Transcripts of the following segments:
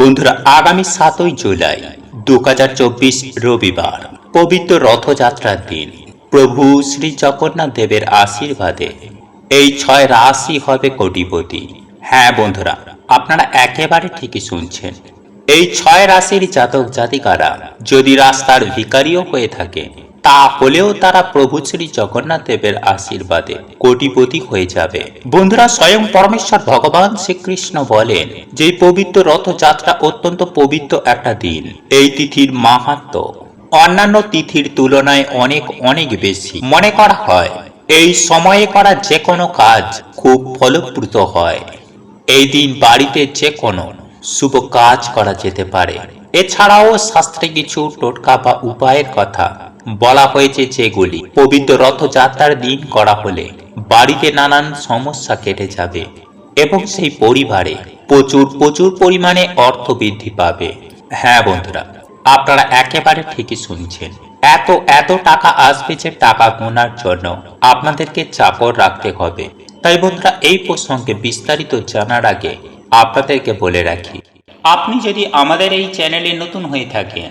বন্ধুরা, আগামী সাতই জুলাই, দুহাজার চব্বিশ রবিবার, পবিত্র রথযাত্রার দিন। প্রভু শ্রী জগন্নাথ দেবের আশীর্বাদে এই ছয় রাশি হবে কোটিপতি। হ্যাঁ বন্ধুরা, আপনারা একেবারে ঠিকই শুনছেন। এই ছয় রাশির জাতক জাতিকারা যদি রাস্তার ভিকারিও হয়ে থাকে তাহলেও তারা প্রভু শ্রী জগন্নাথ দেবের আশীর্বাদে কোটিপতি হয়ে যাবে। বন্ধুরা, স্বয়ং পরমেশ্বর ভগবান শ্রীকৃষ্ণ বলেন, যে পবিত্র রথযাত্রা অত্যন্ত পবিত্র একটা দিন। এই তিথির মাহাত্ম। অন্যান্য তিথির তুলনায় অনেক অনেক বেশি। মনে করা হয়, এই সময়ে করা যে কোনো কাজ খুব ফলপ্রদ হয়। এই দিন বাড়িতে যে কোনো শুভ কাজ করা যেতে পারে। এছাড়াও শাস্ত্রে কিছু টোটকা বা উপায়ের কথা। বলা হয়েছে যেগুলি পবিত্র রথযাত্রার দিন করা হলে বাড়িতে নানান সমস্যা কেটে যাবে এবং সেই পরিবারে প্রচুর প্রচুর পরিমাণে অর্থ বৃদ্ধি পাবে। হ্যাঁ বন্ধুরা, আপনারা একেবারে ঠিকই শুনছেন। এত এত টাকা আসবে যে টাকা গোনার জন্য আপনাদেরকে চাপর রাখতে হবে। তাই বন্ধুরা, এই প্রসঙ্গে বিস্তারিত জানার আগে আপনাদেরকে বলে রাখি, আপনি যদি আমাদের এই চ্যানেলে নতুন হয়ে থাকেন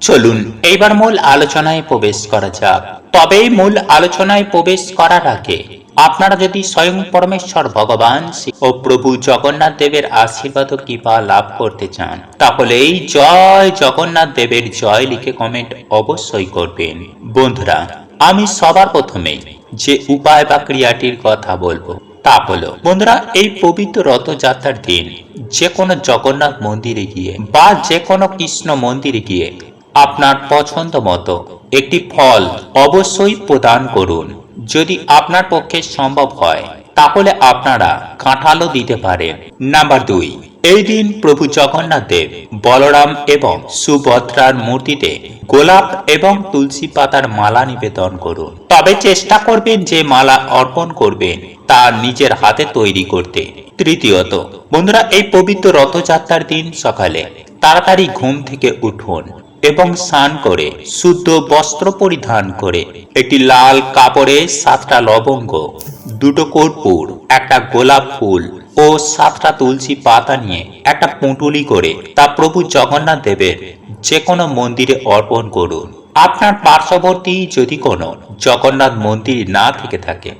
চলুন। এইবার মূল আলোচনায় প্রবেশ করা যাক। তবে মূল আলোচনায় প্রবেশ করার আগে আপনারা যদি স্বয়ং পরমেশ্বর ভগবান ও প্রভু জগন্নাথ দেবের আশীর্বাদ কৃপা লাভ করতে চান তাহলে এই জয় জগন্নাথ দেবের জয় লিখে কমেন্ট অবশ্যই করবেন। বন্ধুরা, আমি সবার প্রথমে যে উপায় বা ক্রিয়াটির কথা বলব, তা হলো, বন্ধুরা, এই পবিত্র রথযাত্রার দিন যে কোনো জগন্নাথ মন্দিরে গিয়ে বা যে কোনো কৃষ্ণ মন্দিরে গিয়ে আপনার পছন্দ মতো একটি ফল অবশ্যই প্রদান করুন। যদি আপনার পক্ষে সম্ভব হয়, তাহলে আপনারা কাঁঠালও দিতে পারেন। নাম্বার দুই, এই দিন প্রভু জগন্নাথ দেব বলরাম এবং সুভদ্রার মূর্তিতে গোলাপ এবং তুলসী পাতার মালা নিবেদন করুন। তবে চেষ্টা করবেন যে মালা অর্পণ করবেন তা নিজের হাতে তৈরি করতে। তৃতীয়ত, বন্ধুরা, এই পবিত্র রথযাত্রার দিন সকালে তাড়াতাড়ি ঘুম থেকে উঠুন। এবং স্নান করে, শুদ্ধ বস্ত্র পরিধান করে, একটি লাল কাপড়ে সাতটা লবঙ্গ, দুটো কর্পূর, একটা গোলাপ ফুল ও সাতটা তুলসী পাতা নিয়ে একটা পুঁটুলি করে তা প্রভু জগন্নাথ দেবের যে কোনো মন্দিরে অর্পণ করুন। আপনার পার্শ্ববর্তী যদি কোনো জগন্নাথ মন্দির না থেকে থাকে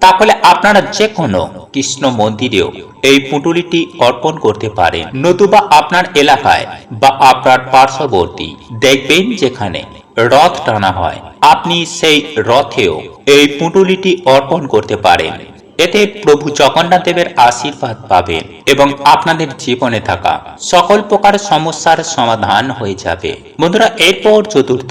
তাহলে আপনারা যে কোনো কৃষ্ণ মন্দিরেও এই পুঁটুলিটি অর্পণ করতে পারেন। নতুবা আপনার এলাকায় বা আপনার পার্শ্ববর্তী দেখবেন যেখানে রথ টানা হয়। আপনি সেই রথেও এই পুঁটুলিটি অর্পণ করতে পারেন। এতে প্রভু জগন্নাথ দেবের আশীর্বাদ পাবেন এবং আপনাদের জীবনে থাকা সকল প্রকার সমস্যার সমাধান হয়ে যাবে। বন্ধুরা, এরপর চতুর্থ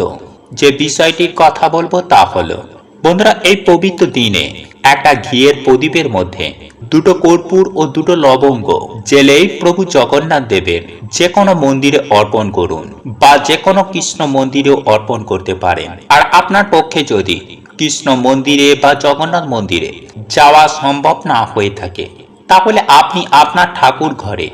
যে বিষয়টির কথা বলব তা হলো, বন্ধুরা, এই পবিত্র দিনে একটা ঘিয়ের প্রদীপের মধ্যে দুটো কর্পূর ও দুটো লবঙ্গ জেলেই প্রভু জগন্নাথ দেবের যে কোনো মন্দিরে অর্পণ করুন বা যে কোনো কৃষ্ণ মন্দিরেও অর্পণ করতে পারেন। আর আপনার পক্ষে যদি কৃষ্ণ মন্দিরে বা জগন্নাথ মন্দিরে যাওয়া সম্ভব না হয়ে থাকে, তাহলে আপনি আপনার ঠাকুর ঘরে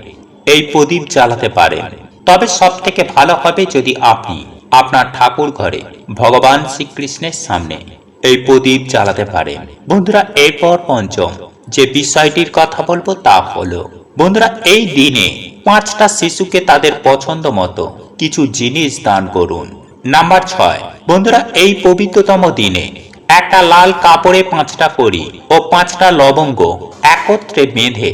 এই প্রদীপ জ্বালাতে পারেন। তবে সব থেকে ভালো হবে যদি আপনি আপনার ঠাকুর ঘরে ভগবান শ্রীকৃষ্ণের সামনে এই প্রদীপ জ্বালাতে পারেন বন্ধুরা, এরপর পঞ্চম যে বিষয়টির কথা বলব তা হলো, বন্ধুরা, এই দিনে পাঁচটা শিশুকে তাদের পছন্দ মতো কিছু জিনিস দান করুন। নাম্বার ছয়, বন্ধুরা, এই পবিত্রতম দিনে একটা লাল কাপড়ে পাঁচটা করি ও পাঁচটা লবঙ্গ একত্রে বেঁধে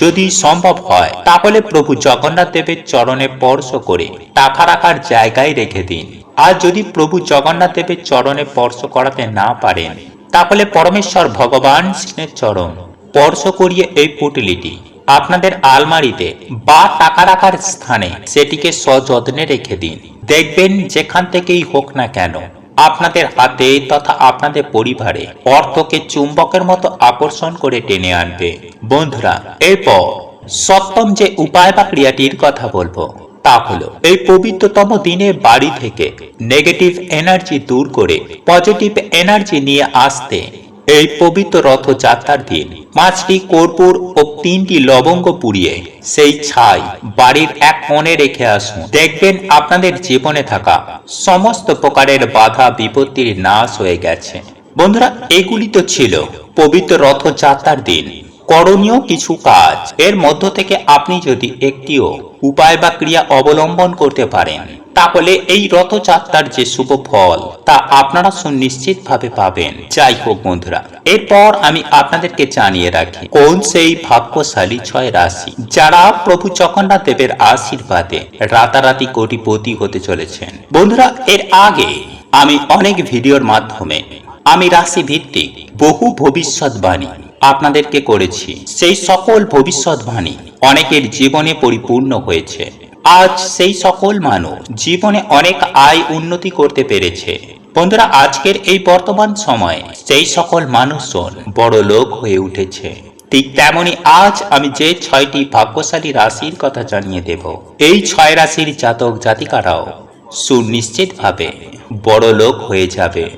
যদি সম্ভব হয়, তাহলে প্রভু জগন্নাথ দেবের চরণে স্পর্শ করে টাকা রাখার জায়গায় রেখে দিন। আর যদি প্রভু জগন্নাথ দেবের চরণে স্পর্শ করাতে না পারেন, তাহলে পরমেশ্বর ভগবান কৃষ্ণের চরণ। স্পর্শ করিয়ে এই পুটলিটি আপনাদের আলমারিতে বা টাকা রাখার স্থানে সেটিকে সযত্নে রেখে দিন। দেখবেন যেখান থেকেই হোক না কেন, আপনাদের হাতে তথা আপনাদের পরিবারে অর্থকে চুম্বকের মতো আকর্ষণ করে টেনে আনবে। বন্ধুরা, এরপর সপ্তম যে উপায় বা ক্রিয়াটির কথা বলব। তা হলো, এই পবিত্রতম দিনে বাড়ি থেকে নেগেটিভ এনার্জি দূর করে পজিটিভ এনার্জি নিয়ে আসতে এই পবিত্র রথযাত্রার দিন পাঁচটি কর্পূর ও তিনটি লবঙ্গ পুড়িয়ে সেই ছাই বাড়ির এক কোণে রেখে আসুন। দেখবেন আপনাদের জীবনে থাকা সমস্ত প্রকারের বাধা বিপত্তির নাশ হয়ে গেছে। বন্ধুরা, এগুলি তো ছিল পবিত্র রথযাত্রার দিন। করণীয় কিছু কাজ। এর মধ্য থেকে আপনি যদি একটিও উপায় বা ক্রিয়া অবলম্বন করতে পারেন, তাহলে এই রথযাত্রার যে শুভ ফল, তা আপনারা সুনিশ্চিত ভাবে পাবেন। যাই হোক বন্ধুরা, এরপর আমি আপনাদেরকে জানিয়ে রাখি, কোন সেই ভাগ্যশালী ছয় রাশি, যারা প্রভু জগন্নাথ দেবের আশীর্বাদে রাতারাতি কোটিপতি হতে চলেছেন। বন্ধুরা, এর আগে আমি অনেক ভিডিওর মাধ্যমে আমি রাশি ভিত্তিক বহু ভবিষ্যৎবাণী আপনাদেরকে করেছি। সেই সকল ভবিষ্যৎবাণী অনেকের জীবনে পরিপূর্ণ হয়েছে। আজ সেই সকল মানুষ জীবনে অনেক আয় উন্নতি করতে পেরেছে। বন্ধুরা, আজকের এই বর্তমান সময়ে সেই সকল মানুষজন বড় লোক হয়ে উঠেছে। ঠিক তেমনি আজ আমি যে ছয়টি ভাগ্যশালী রাশির কথা জানিয়ে দেব। এই ছয় রাশির জাতক জাতিকারাও সুনিশ্চিতভাবে বড় লোক হয়ে যাবে।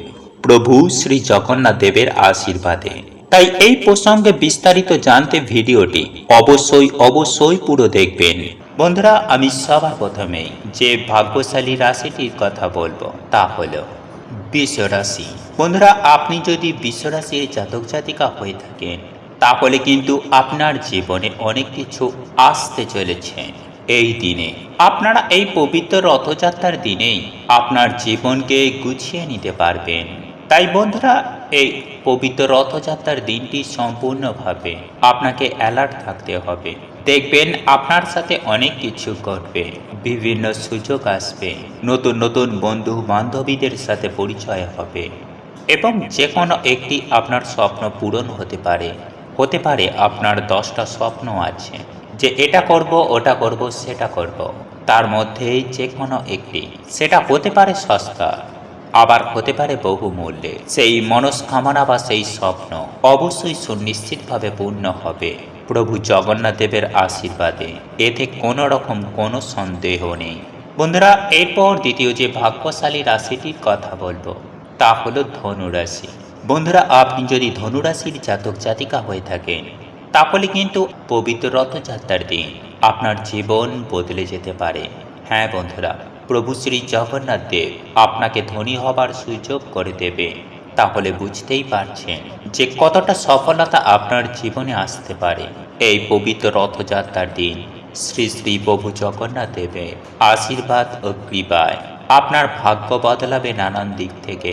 প্রভু শ্রী জগন্নাথ দেবের আশীর্বাদে। তাই এই প্রসঙ্গে বিস্তারিত জানতে ভিডিওটি অবশ্যই অবশ্যই পুরো দেখবেন। বন্ধুরা, আমি সবার প্রথমে যে ভাগ্যশালী রাশিটির কথা বলব তা হলো বিশ্ব রাশি বন্ধুরা, আপনি যদি বিশ্ব রাশির জাতক জাতিকা হয়ে থাকেন, তাহলে কিন্তু আপনার জীবনে অনেক কিছু আসতে চলেছে এই দিনে। আপনারা এই পবিত্র রথযাত্রার দিনেই আপনার জীবনকে গুছিয়ে নিতে পারবেন। তাই বন্ধুরা এই পবিত্র রথযাত্রার দিনটি সম্পূর্ণভাবে আপনাকে অ্যালার্ট থাকতে হবে। দেখবেন আপনার সাথে অনেক কিছু ঘটবে, বিভিন্ন সুযোগ আসবে, নতুন নতুন বন্ধু বান্ধবীদের সাথে পরিচয় হবে এবং যে কোনো একটি আপনার স্বপ্ন পূরণ হতে পারে। হতে পারে আপনার দশটা স্বপ্ন আছে, যে এটা করব, ওটা করব, সেটা করব। তার মধ্যেই যে কোনো একটি। সেটা হতে পারে সস্তা। আবার হতে পারে বহু মূল্যে। সেই মনস্কামনা বা সেই স্বপ্ন অবশ্যই সুনিশ্চিতভাবে পূর্ণ হবে। প্রভু জগন্নাথ দেবের আশীর্বাদে। এতে কোনো রকম কোনো সন্দেহ নেই। বন্ধুরা, এরপর দ্বিতীয় যে ভাগ্যশালী রাশিটির কথা বলব, তা হলো ধনুরাশি। বন্ধুরা, আপনি যদি ধনুরাশির জাতক জাতিকা হয়ে থাকেন, তাহলে কিন্তু পবিত্র রথযাত্রার দিন আপনার জীবন বদলে যেতে পারে। হ্যাঁ বন্ধুরা প্রভু শ্রী জগন্নাথ দেব আপনাকে ধনী হবার সুযোগ করে দেবে। তাহলে বুঝতেই পারছেন যে কতটা সফলতা আপনার জীবনে আসতে পারে। এই পবিত্র রথযাত্রার দিন শ্রী শ্রী প্রভু জগন্নাথ দেবে আশীর্বাদ ও কৃপায় আপনার ভাগ্য বদলাবে নানান দিক থেকে,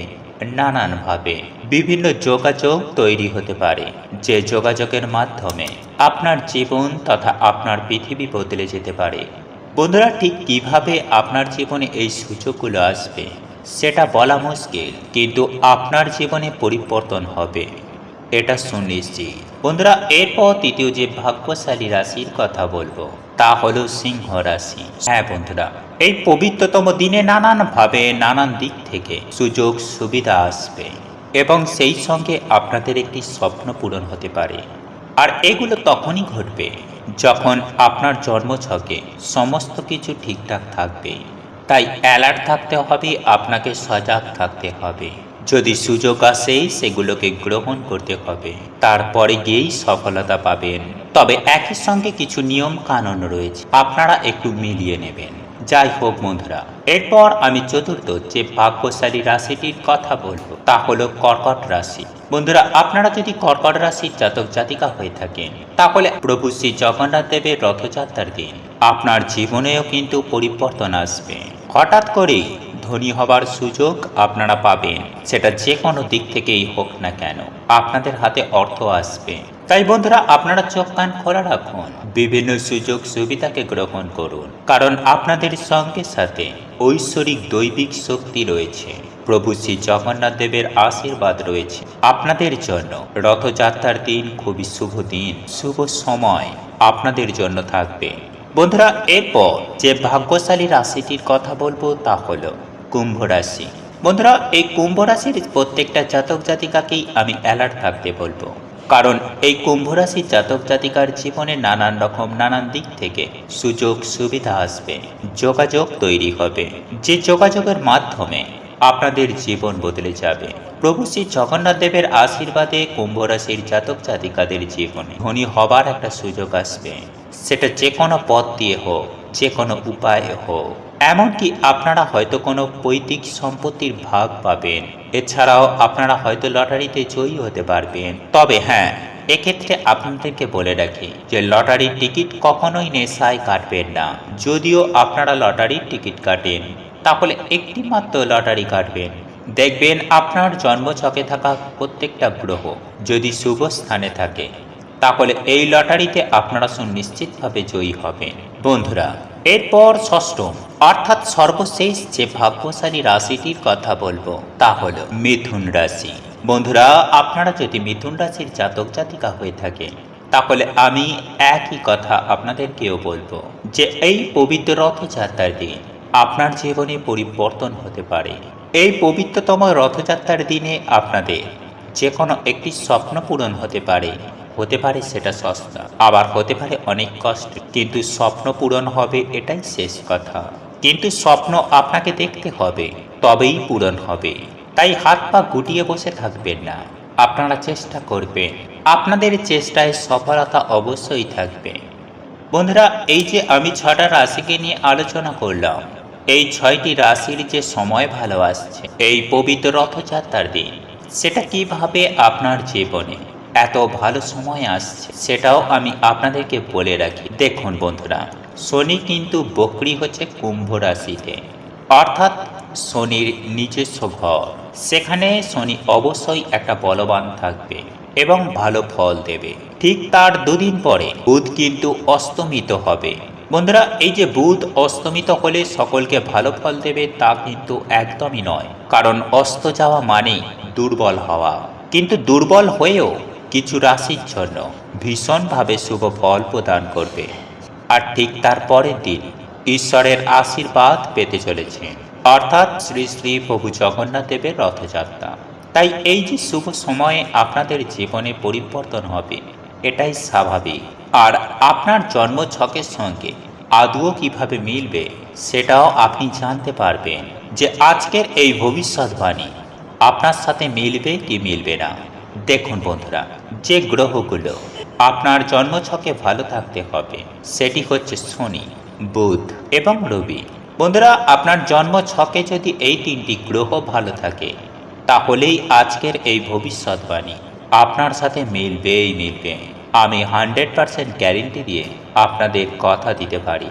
নানানভাবে। বিভিন্ন যোগাযোগ তৈরি হতে পারে, যে যোগাযোগের মাধ্যমে আপনার জীবন তথা আপনার পৃথিবী বদলে যেতে পারে। বন্ধুরা ঠিক কীভাবে আপনার জীবনে এই সুযোগগুলো আসবে, সেটা বলা মুশকিল, কিন্তু আপনার জীবনে পরিবর্তন হবে, এটা সুনিশ্চিত। বন্ধুরা, এরপর তৃতীয় যে ভাগ্যশালী রাশির কথা বলব, তা হলো সিংহ রাশি। হ্যাঁ বন্ধুরা, এই পবিত্রতম দিনে নানানভাবে, নানান দিক থেকে সুযোগ সুবিধা আসবে এবং সেই সঙ্গে আপনাদের একটি স্বপ্ন পূরণ হতে পারে। আর এগুলো তখনই ঘটবে যখন আপনার জন্মছকে সমস্ত কিছু ঠিকঠাক থাকবে, তাই অ্যালার্ট থাকতে হবে, আপনাকে সজাগ থাকতে হবে। যদি সুযোগ আসে সেগুলোকে গ্রহণ করতে হবে, তারপরে গিয়েই সফলতা পাবেন। তবে একই সঙ্গে কিছু নিয়ম কানুন রয়েছে, আপনারা একটু মিলিয়ে নেবেন। যাই হোক বন্ধুরা, এরপর আমি চতুর্থ যে ভাগ্যশালী রাশিটির কথা বলব, তা হলো কর্কট রাশি। বন্ধুরা, আপনারা যদি কর্কট রাশির জাতক জাতিকা হয়ে থাকেন, তাহলে প্রভু শ্রী জগন্নাথ দেবের রথযাত্রার দিন আপনার জীবনেও কিন্তু পরিবর্তন আসবে। হঠাৎ করে ধনী হবার সুযোগ আপনারা পাবেন। সেটা যে কোনো দিক থেকেই হোক না কেন, আপনাদের হাতে অর্থ আসবে। তাই বন্ধুরা, আপনারা চোখ কান খোলা রাখুন, বিভিন্ন সুযোগ সুবিধাকে গ্রহণ করুন। কারণ আপনাদের সঙ্গে সাথে ঐশ্বরিক দৈবিক শক্তি রয়েছে। প্রভু শ্রী জগন্নাথ দেবের আশীর্বাদ রয়েছে। আপনাদের জন্য রথযাত্রার দিন খুবই শুভ দিন, শুভ সময় আপনাদের জন্য থাকবে। বন্ধুরা, এরপর যে ভাগ্যশালী রাশিটির কথা বলব তা হলো কুম্ভ রাশি। বন্ধুরা, এই কুম্ভ রাশির প্রত্যেকটা জাতক জাতিকাকেই আমি অ্যালার্ট থাকতে বলব। কারণ এই কুম্ভ রাশির জাতক জাতিকার জীবনে নানান রকম নানান দিক থেকে সুযোগ সুবিধা আসবে, যোগাযোগ তৈরি হবে। যে যোগাযোগের মাধ্যমে আপনাদের জীবন বদলে যাবে। প্রভু শ্রী জগন্নাথ দেবের আশীর্বাদে কুম্ভ রাশির জাতক জাতিকাদের জীবনে ধনী হবার একটা সুযোগ আসবে। সেটা যে কোনো পথ দিয়ে হোক যে কোনো উপায়ে হোক। এমনকি আপনারা হয়তো কোনো পৈতৃক সম্পত্তির ভাগ পাবেন। এছাড়াও আপনারা হয়তো লটারিতে জয়ী হতে পারবেন। তবে হ্যাঁ এক্ষেত্রে আপনাদেরকে বলে রাখি যে লটারির টিকিট কখনোই নেশায় কাটবেন না। যদিও আপনারা লটারির টিকিট কাটেন তাহলে একটি মাত্র লটারি কাটবেন। দেখবেন আপনার জন্মছকে থাকা প্রত্যেকটা গ্রহ যদি শুভ স্থানে থাকে, তাহলে এই লটারিতে আপনারা সুনিশ্চিতভাবে জয়ী হবেন। বন্ধুরা, এরপর ষষ্ঠম, অর্থাৎ সর্বশেষ যে ভাগ্যশালী রাশিটির কথা বলব, তা হল মিথুন রাশি। বন্ধুরা, আপনারা যদি মিথুন রাশির জাতক জাতিকা হয়ে থাকেন, তাহলে আমি একই কথা আপনাদেরকেও বলব যে এই পবিত্র রথযাত্রার দিন আপনার জীবনে পরিবর্তন হতে পারে। এই পবিত্রতম রথযাত্রার দিনে আপনাদের যে কোনো একটি স্বপ্ন পূরণ হতে পারে। হতে পারে সেটা সস্তা, আবার হতে পারে অনেক কষ্ট, কিন্তু স্বপ্ন পূরণ হবে এটাই শেষ কথা। কিন্তু স্বপ্ন আপনাকে দেখতে হবে, তবেই পূরণ হবে। তাই হাত পা গুটিয়ে বসে থাকবেন না। আপনারা চেষ্টা করবেন। আপনাদের চেষ্টায় সফলতা অবশ্যই থাকবে। বন্ধুরা, এই যে আমি ছটা রাশিকে নিয়ে আলোচনা করলাম এই ছয়টি রাশির যে সময় ভালো আসছে, এই পবিত্র রথযাত্রার দিন, সেটা কীভাবে আপনার জীবনে এত ভালো সময় আসছে, সেটাও আমি আপনাদেরকে বলে রাখি। দেখুন বন্ধুরা, শনি কিন্তু বকরি হচ্ছে কুম্ভ রাশিতে, অর্থাৎ শনির নিজস্ব ঘর। সেখানে শনি অবশ্যই একটা বলবান থাকবে এবং ভালো ফল দেবে। ঠিক তার দুদিন পরে বুধ কিন্তু অস্তমিত হবে। বন্ধুরা, এই যে বুধ অস্তমিত হলে সকলকে ভালো ফল দেবে, তা কিন্তু একদমই নয়। কারণ অস্ত যাওয়া মানে দুর্বল হওয়া। কিন্তু দুর্বল হয়েও কিছু রাশির জন্য ভীষণভাবে শুভ ফল প্রদান করবে। আর ঠিক তার পরের দিন ঈশ্বরের আশীর্বাদ পেতে চলেছে। অর্থাৎ শ্রী শ্রী প্রভু জগন্নাথ দেবের রথযাত্রা। তাই এই যে শুভ সময়ে আপনাদের জীবনে পরিবর্তন হবে, এটাই স্বাভাবিক। আর আপনার জন্ম ছকের সঙ্গে আদুও কীভাবে মিলবে সেটাও আপনি জানতে পারবেন যে আজকের এই ভবিষ্যৎবাণী আপনার সাথে মিলবে কি মিলবে না। দেখুন বন্ধুরা, যে গ্রহগুলো আপনার জন্মছকে ভালো থাকতে হবে, সেটি হচ্ছে শনি, বুধ এবং রবি। বন্ধুরা, আপনার জন্ম ছকে যদি এই তিনটি গ্রহ ভালো থাকে, তাহলেই আজকের এই ভবিষ্যৎবাণী আপনার সাথে মিলবেই মিলবে। আমি হান্ড্রেড পারসেন্ট গ্যারেন্টি দিয়ে আপনাদের কথা দিতে পারি।